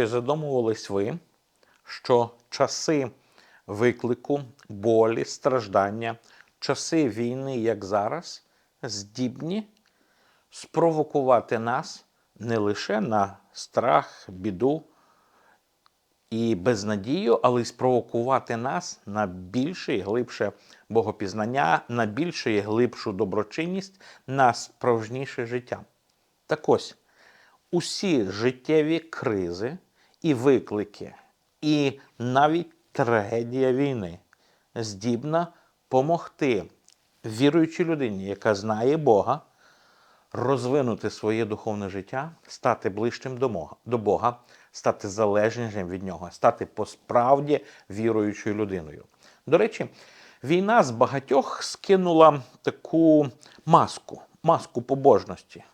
Чи задумувались ви, що часи виклику, болі, страждання, часи війни, як зараз, здібні спровокувати нас не лише на страх, біду і безнадію, але й спровокувати нас на більше і глибше богопізнання, на більше і глибшу доброчинність, на справжніше життя. Так ось, усі життєві кризи і виклики, і навіть трагедія війни здібна помогти віруючій людині, яка знає Бога, розвинути своє духовне життя, стати ближчим до Бога, стати залежнішим від Нього, стати по-справді віруючою людиною. До речі, війна з багатьох скинула таку маску, маску побожності.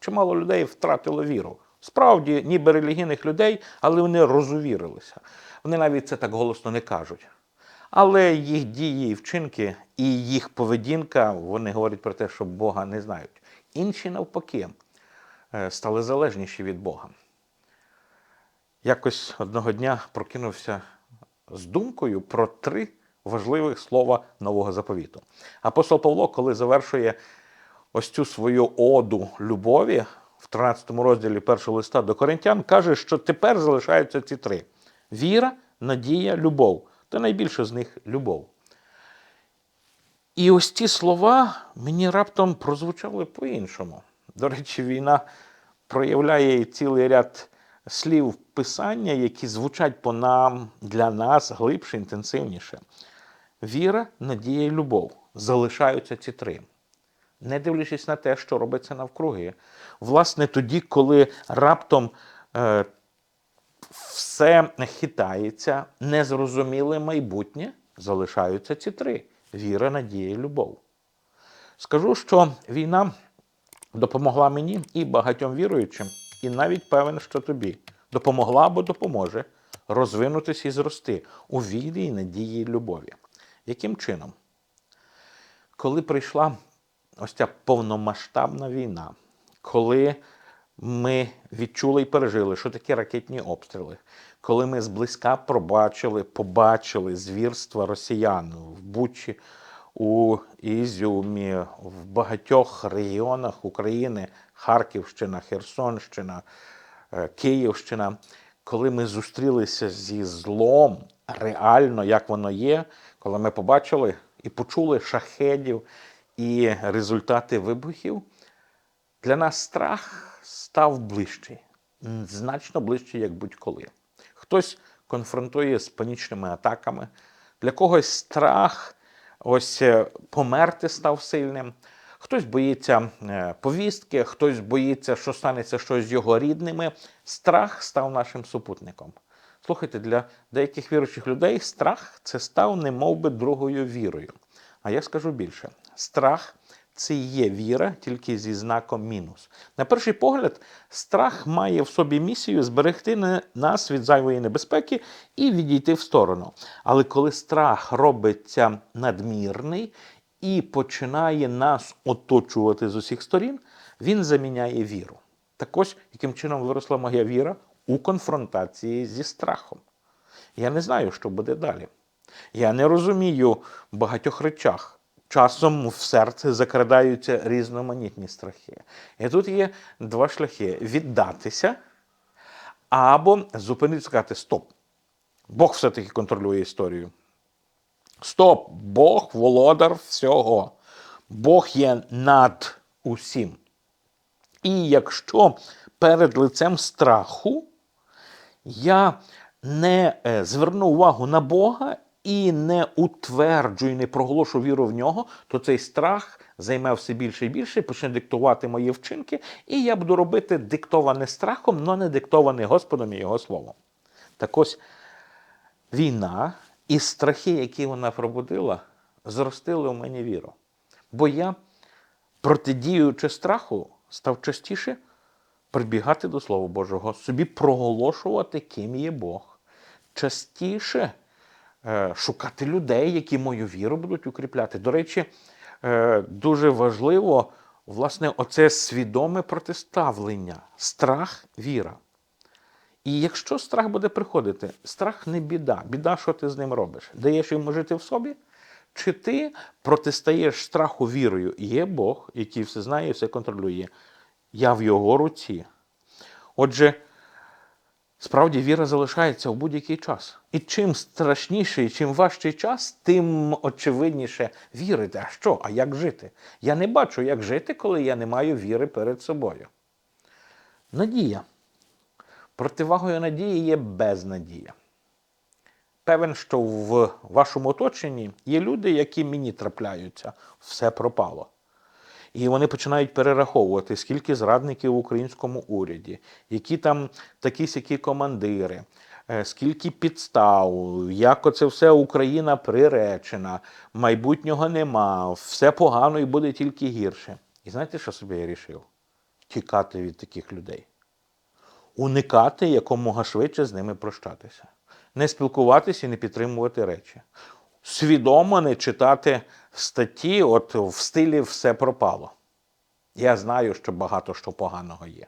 Чимало людей втратило віру. Справді, ніби релігійних людей, але вони розувірилися. Вони навіть це так голосно не кажуть. Але їх дії і вчинки, і їх поведінка, вони говорять про те, що Бога не знають. Інші, навпаки, е, стали залежніші від Бога. Якось одного дня прокинувся з думкою про три важливих слова нового заповіту. Апостол Павло, коли завершує ось цю свою оду любові в 13 розділі першого листа до Коринтян, каже, що тепер залишаються ці три: віра, надія, любов. Та найбільше з них любов. І ось ці слова мені раптом прозвучали по-іншому. До речі, війна проявляє цілий ряд слів писання, які звучать по нам для нас глибше, інтенсивніше. Віра, надія і любов залишаються ці три. Не дивлячись на те, що робиться навкруги. Власне, тоді, коли раптом е, все хитається, незрозуміле майбутнє, залишаються ці три: віра, надія і любов. Скажу, що війна допомогла мені і багатьом віруючим, і навіть певен, що тобі допомогла або допоможе розвинутися і зрости у вірі надії любові. Яким чином? Коли прийшла ось ця повномасштабна війна, коли ми відчули і пережили, що таке ракетні обстріли, коли ми зблизька пробачили, побачили звірства росіян в Бучі, у Ізюмі, в багатьох регіонах України, Харківщина, Херсонщина, е, Київщина, коли ми зустрілися зі злом, реально, як воно є, коли ми побачили і почули шахедів і результати вибухів, для нас страх став ближчий, значно ближчий, як будь-коли. Хтось конфронтує з панічними атаками, для когось страх ось е, померти став сильним. Хтось боїться е, повістки, хтось боїться, що станеться щось з його рідними. Страх став нашим супутником. Слухайте, для деяких віруючих людей страх це став немов би другою вірою. А я скажу більше: страх це є віра, тільки зі знаком мінус. На перший погляд, страх має в собі місію зберегти нас від зайвої небезпеки і відійти в сторону. Але коли страх робиться надмірний і починає нас оточувати з усіх сторін, він заміняє віру. Так ось, яким чином виросла моя віра у конфронтації зі страхом. Я не знаю, що буде далі. Я не розумію в багатьох речах. Часом в серце закрадаються різноманітні страхи. І тут є два шляхи: віддатися або зупинитися і сказати: Стоп! Бог все-таки контролює історію. Стоп! Бог володар всього. Бог є над усім. І якщо перед лицем страху я не е, зверну увагу на Бога і не утверджую, не проголошу віру в нього, то цей страх займе все більше і більше, почне диктувати мої вчинки, і я буду робити диктоване страхом, але не диктоване Господом і Його Словом. Так ось війна і страхи, які вона пробудила, зростили у мені віру. Бо я, протидіючи страху, став частіше прибігати до Слова Божого, собі проголошувати, ким є Бог, частіше шукати людей, які мою віру будуть укріпляти. До речі, е, дуже важливо, власне, оце свідоме протиставлення, страх, віра. І якщо страх буде приходити, страх не біда. Біда, що ти з ним робиш? Даєш йому жити в собі? Чи ти протистаєш страху вірою? Є Бог, який все знає і все контролює. Я в його руці. Отже, справді віра залишається у будь-який час. І чим страшніший, чим важчий час, тим очевидніше вірити. А що? А як жити? Я не бачу, як жити, коли я не маю віри перед собою. Надія. Противагою надії є безнадія. Певен, що в вашому оточенні є люди, які мені трапляються, все пропало. І вони починають перераховувати, скільки зрадників в українському уряді, які там такі сякі командири, е, скільки підстав, як оце все Україна приречена, майбутнього нема, все погано і буде тільки гірше. І знаєте, що собі я рішив? Тікати від таких людей уникати якомога швидше з ними прощатися, не спілкуватися і не підтримувати речі. Свідомо не читати статті, от в стилі все пропало. Я знаю, що багато що поганого є.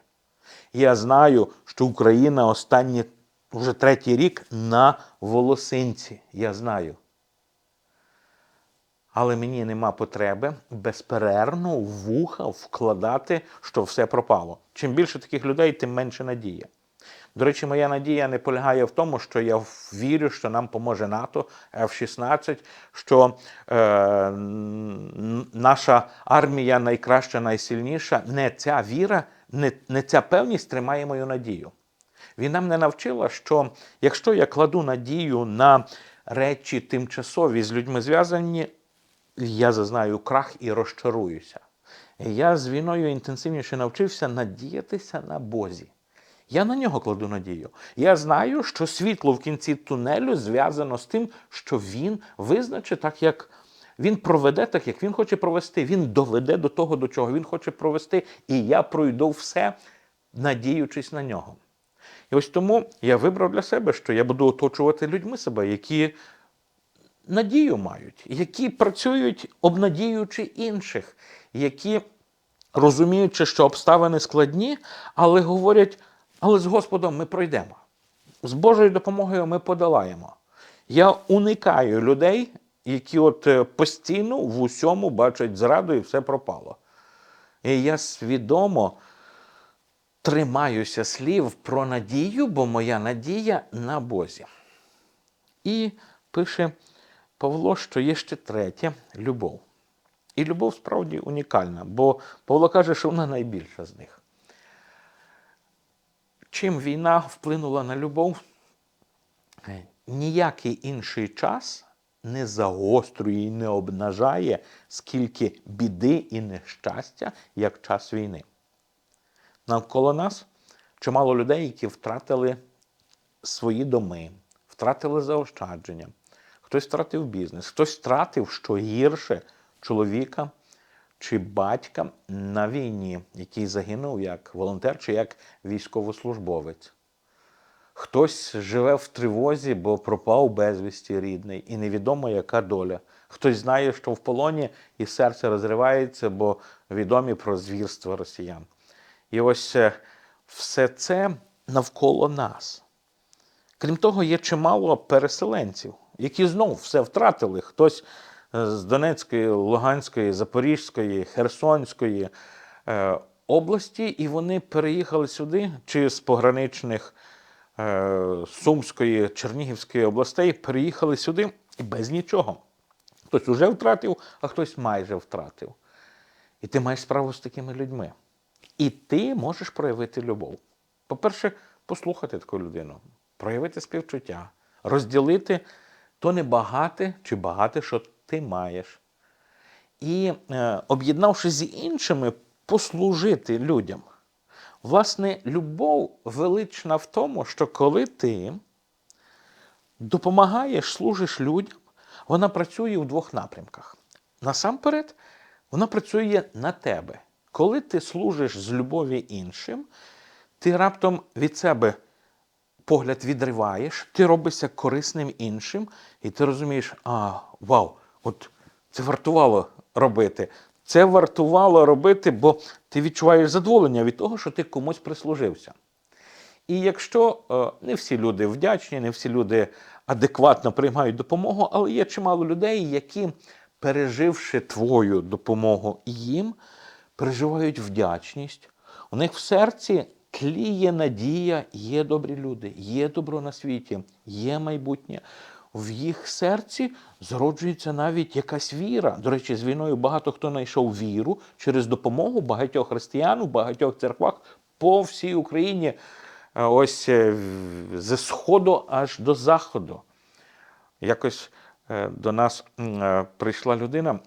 Я знаю, що Україна останні вже третій рік на волосинці. Я знаю. Але мені нема потреби безперервно в вуха вкладати, що все пропало. Чим більше таких людей, тим менше надія. До речі, моя надія не полягає в тому, що я вірю, що нам поможе НАТО, F-16, що е, наша армія найкраща, найсильніша. Не ця віра, не, не ця певність тримає мою надію. Війна мене навчила, що якщо я кладу надію на речі тимчасові з людьми зв'язані, я зазнаю крах і розчаруюся. Я з війною інтенсивніше навчився надіятися на Бозі. Я на нього кладу надію. Я знаю, що світло в кінці тунелю зв'язано з тим, що він визначить так, як він проведе так, як він хоче провести. Він доведе до того, до чого він хоче провести, і я пройду все, надіючись на нього. І ось тому я вибрав для себе, що я буду оточувати людьми себе, які надію мають, які працюють, обнадіюючи інших, які розуміючи, що обставини складні, але говорять, але з Господом ми пройдемо. З Божою допомогою ми подолаємо. Я уникаю людей, які от е, постійно в усьому бачать зраду і все пропало. І я свідомо тримаюся слів про надію, бо моя надія на Бозі. І пише Павло, що є ще третє любов. І любов справді унікальна, бо Павло каже, що вона найбільша з них. Чим війна вплинула на любов? Е, Ніякий інший час не загострює і не обнажає скільки біди і нещастя, як час війни. Навколо нас чимало людей, які втратили свої доми, втратили заощадження, хтось втратив бізнес, хтось втратив, що гірше, чоловіка чи батька на війні, який загинув як волонтер чи як військовослужбовець. Хтось живе в тривозі, бо пропав безвісті рідний, і невідомо, яка доля. Хтось знає, що в полоні і серце розривається, бо відомі про звірства росіян. І ось е, все це навколо нас. Крім того, є чимало переселенців, які знов все втратили. Хтось з Донецької, Луганської, Запорізької, Херсонської е, області, і вони переїхали сюди, чи з пограничних е, Сумської, Чернігівської областей, переїхали сюди і без нічого. Хтось уже втратив, а хтось майже втратив. І ти маєш справу з такими людьми. І ти можеш проявити любов. По-перше, послухати таку людину, проявити співчуття, розділити то небагате чи багате, що ти маєш. І, е, об'єднавшись з іншими, послужити людям. Власне, любов велична в тому, що коли ти допомагаєш, служиш людям, вона працює в двох напрямках. Насамперед, вона працює на тебе. Коли ти служиш з любові іншим, ти раптом від себе погляд відриваєш, ти робишся корисним іншим, і ти розумієш, а, вау, от це вартувало робити. Це вартувало робити, бо ти відчуваєш задоволення від того, що ти комусь прислужився. І якщо е, не всі люди вдячні, не всі люди адекватно приймають допомогу, але є чимало людей, які, переживши твою допомогу їм, переживають вдячність. У них в серці тліє надія, є добрі люди, є добро на світі, є майбутнє. В їх серці зароджується навіть якась віра. До речі, з війною багато хто знайшов віру через допомогу багатьох християн у багатьох церквах по всій Україні. е, Ось е, зі сходу аж до заходу. Якось е, до нас прийшла людина,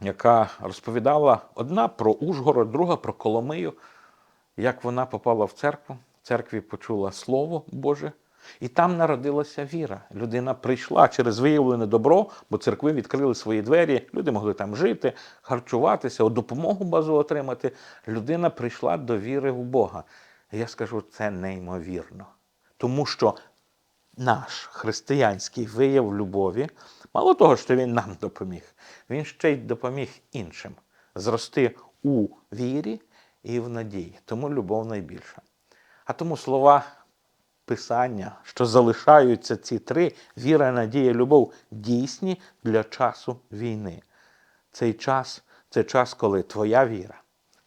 яка розповідала одна про Ужгород, друга про Коломию, як вона попала в церкву, в церкві почула Слово Боже, і там народилася віра. Людина прийшла через виявлене добро, бо церкви відкрили свої двері, люди могли там жити, харчуватися, допомогу базу отримати. Людина прийшла до віри в Бога. Я скажу, це неймовірно. Тому що наш християнський вияв любові, мало того, що він нам допоміг, він ще й допоміг іншим зрости у вірі і в надії. Тому любов найбільша. А тому слова Писання, що залишаються ці три віра, надія, любов, дійсні для часу війни. Цей час це час, коли твоя віра,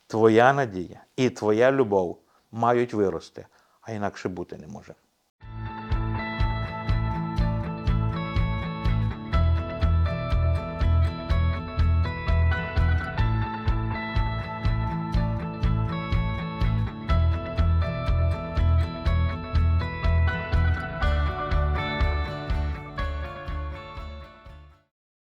твоя надія і твоя любов мають вирости, а інакше бути не може.